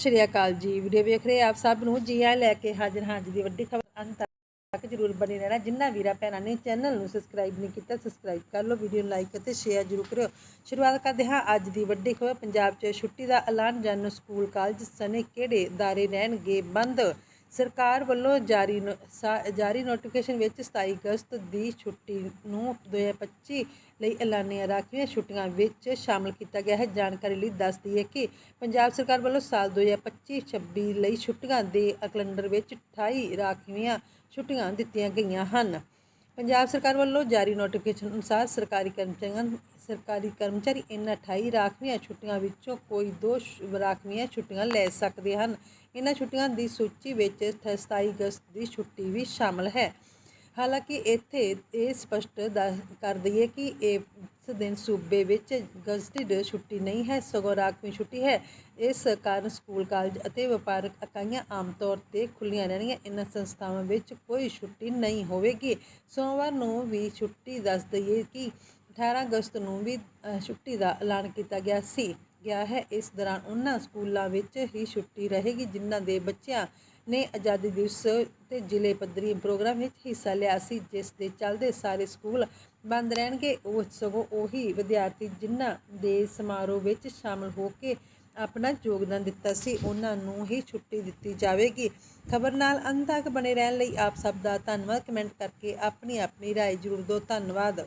ਸਤਿ ਸ਼੍ਰੀ ਅਕਾਲ ਜੀ। ਵੀਡੀਓ ਵੇਖ ਰਹੇ ਆਪ ਸਭ ਨੂੰ ਜੀ ਆ ਲੈ ਕੇ ਹਾਜ਼ਰ ਹਾਂ ਅੱਜ ਦੀ ਵੱਡੀ ਖਬਰ। ਅੰਤ ਤੱਕ ਜਰੂਰ ਬਣੇ ਰਹਿਣਾ। ਜਿੰਨਾ ਵੀਰਾ ਭੈਣਾਂ ਨੇ ਚੈਨਲ ਨੂੰ ਸਬਸਕ੍ਰਾਈਬ ਨਹੀਂ ਕੀਤਾ, ਸਬਸਕ੍ਰਾਈਬ ਕਰ ਲਓ, ਵੀਡੀਓ ਨੂੰ ਲਾਈਕ ਅਤੇ ਸ਼ੇਅਰ ਜਰੂਰ ਕਰਿਓ। ਸ਼ੁਰੂਆਤ ਕਰਦੇ ਹਾਂ ਅੱਜ ਦੀ ਵੱਡੀ ਖਬਰ। ਪੰਜਾਬ 'ਚ ਛੁੱਟੀ ਦਾ ਐਲਾਨ ਜਨ ਸਕੂਲ, ਕਾਲਜ ਸਣੇ ਕਿਹੜੇ ਦਾਰੇ ਰਹਿਣਗੇ ਬੰਦ? ਸਰਕਾਰ ਵੱਲੋਂ ਜਾਰੀ ਨੋ- ਸਾ- ਜਾਰੀ ਨੋਟੀਫਿਕੇਸ਼ਨ ਵਿੱਚ 27 ਅਗਸਤ ਦੀ ਛੁੱਟੀ ਨੂੰ 2025 ਲਈ ਐਲਾਨੀਆਂ ਰਾਖਵੀਆਂ ਛੁੱਟੀਆਂ ਵਿੱਚ ਸ਼ਾਮਲ ਕੀਤਾ ਗਿਆ ਹੈ। ਜਾਣਕਾਰੀ ਲਈ ਦੱਸਦੀ ਹੈ ਕਿ ਪੰਜਾਬ ਸਰਕਾਰ ਵੱਲੋਂ ਸਾਲ 2025-26 ਲਈ ਛੁੱਟੀਆਂ ਦੇ ਕੈਲੰਡਰ ਵਿੱਚ 28 ਰਾਖਵੀਆਂ ਛੁੱਟੀਆਂ ਦਿੱਤੀਆਂ ਗਈਆਂ ਹਨ। ਪੰਜਾਬ ਸਰਕਾਰ ਵੱਲੋਂ ਜਾਰੀ ਨੋਟੀਫਿਕੇਸ਼ਨ ਅਨੁਸਾਰ ਸਰਕਾਰੀ ਕਰਮਚਾਰੀਆਂ, ਸਰਕਾਰੀ ਕਰਮਚਾਰੀ ਇਨ੍ਹਾਂ 28 ਰਾਖਵੀਆਂ ਛੁੱਟੀਆਂ ਵਿੱਚੋਂ ਕੋਈ ਦੋ ਰਾਖਵੀਆਂ ਛੁੱਟੀਆਂ ਲੈ ਸਕਦੇ ਹਨ। ਇਹਨਾਂ ਛੁੱਟੀਆਂ ਦੀ ਸੂਚੀ ਵਿੱਚ 27 ਅਗਸਤ ਦੀ ਛੁੱਟੀ ਵੀ ਸ਼ਾਮਲ ਹੈ। ਹਾਲਾਂਕਿ ਇੱਥੇ ਇਹ ਸਪਸ਼ਟ ਦ- ਕਰ ਦਈਏ ਕਿ ਇਹ ਦਿਨ ਸੂਬੇ ਵਿੱਚ ਗਜ਼ਟਿਡ ਛੁੱਟੀ ਨਹੀਂ ਹੈ, ਸਗੋਂ ਰਾਖਵੀਂ ਛੁੱਟੀ ਹੈ। ਇਸ ਕਾਰਨ ਸਕੂਲ, ਕਾਲਜ ਅਤੇ ਵਪਾਰਕ ਇਕਾਈਆਂ ਆਮ ਤੌਰ ਤੇ ਖੁੱਲੀਆਂ ਰਹਿਣਗੀਆਂ। ਇਨ੍ਹਾਂ ਸੰਸਥਾਵਾਂ ਵਿੱਚ ਕੋਈ ਛੁੱਟੀ ਨਹੀਂ ਹੋਵੇਗੀ। ਸੋਮਵਾਰ ਨੂੰ ਵੀ ਛੁੱਟੀ ਦੱਸ ਦਈਏ ਕਿ 18 ਅਗਸਤ ਨੂੰ ਵੀ ਛੁੱਟੀ ਦਾ ਐਲਾਨ ਕੀਤਾ ਗਿਆ ਸੀ। ਗਿਆ ਹੈ। ਇਸ ਦੌਰਾਨ ਉਹਨਾਂ ਸਕੂਲਾਂ ਵਿੱਚ ਹੀ ਛੁੱਟੀ ਰਹੇਗੀ, ਜਿਨ੍ਹਾਂ ਦੇ ਬੱਚਿਆਂ ਨੇ ਆਜ਼ਾਦੀ ਦਿਵਸ ਤੇ ਜ਼ਿਲ੍ਹੇ ਪੱਧਰੀ ਪ੍ਰੋਗਰਾਮ ਵਿੱਚ ਹਿੱਸਾ ਲਿਆ ਸੀ ਜਿਸ ਦੇ ਚੱਲਦੇ ਸਾਰੇ ਸਕੂਲ ਬੰਦ ਰਹਿਣਗੇ ਉਹ ਸਗੋਂ ਉਹੀ ਵਿਦਿਆਰਥੀ ਜਿਨ੍ਹਾਂ ਦੇ ਸਮਾਰੋਹ ਵਿੱਚ ਸ਼ਾਮਲ ਹੋ ਕੇ ਆਪਣਾ ਯੋਗਦਾਨ ਦਿੱਤਾ ਸੀ ਉਹਨਾਂ ਨੂੰ ਹੀ ਛੁੱਟੀ ਦਿੱਤੀ ਜਾਵੇਗੀ ਖਬਰ ਨਾਲ ਅੰਤ ਤੱਕ ਬਣੇ ਰਹਿਣ ਲਈ ਆਪ ਸਭ ਦਾ ਧੰਨਵਾਦ ਕਮੈਂਟ ਕਰਕੇ ਆਪਣੀ ਆਪਣੀ رائے ਜ਼ਰੂਰ ਦਿਓ ਧੰਨਵਾਦ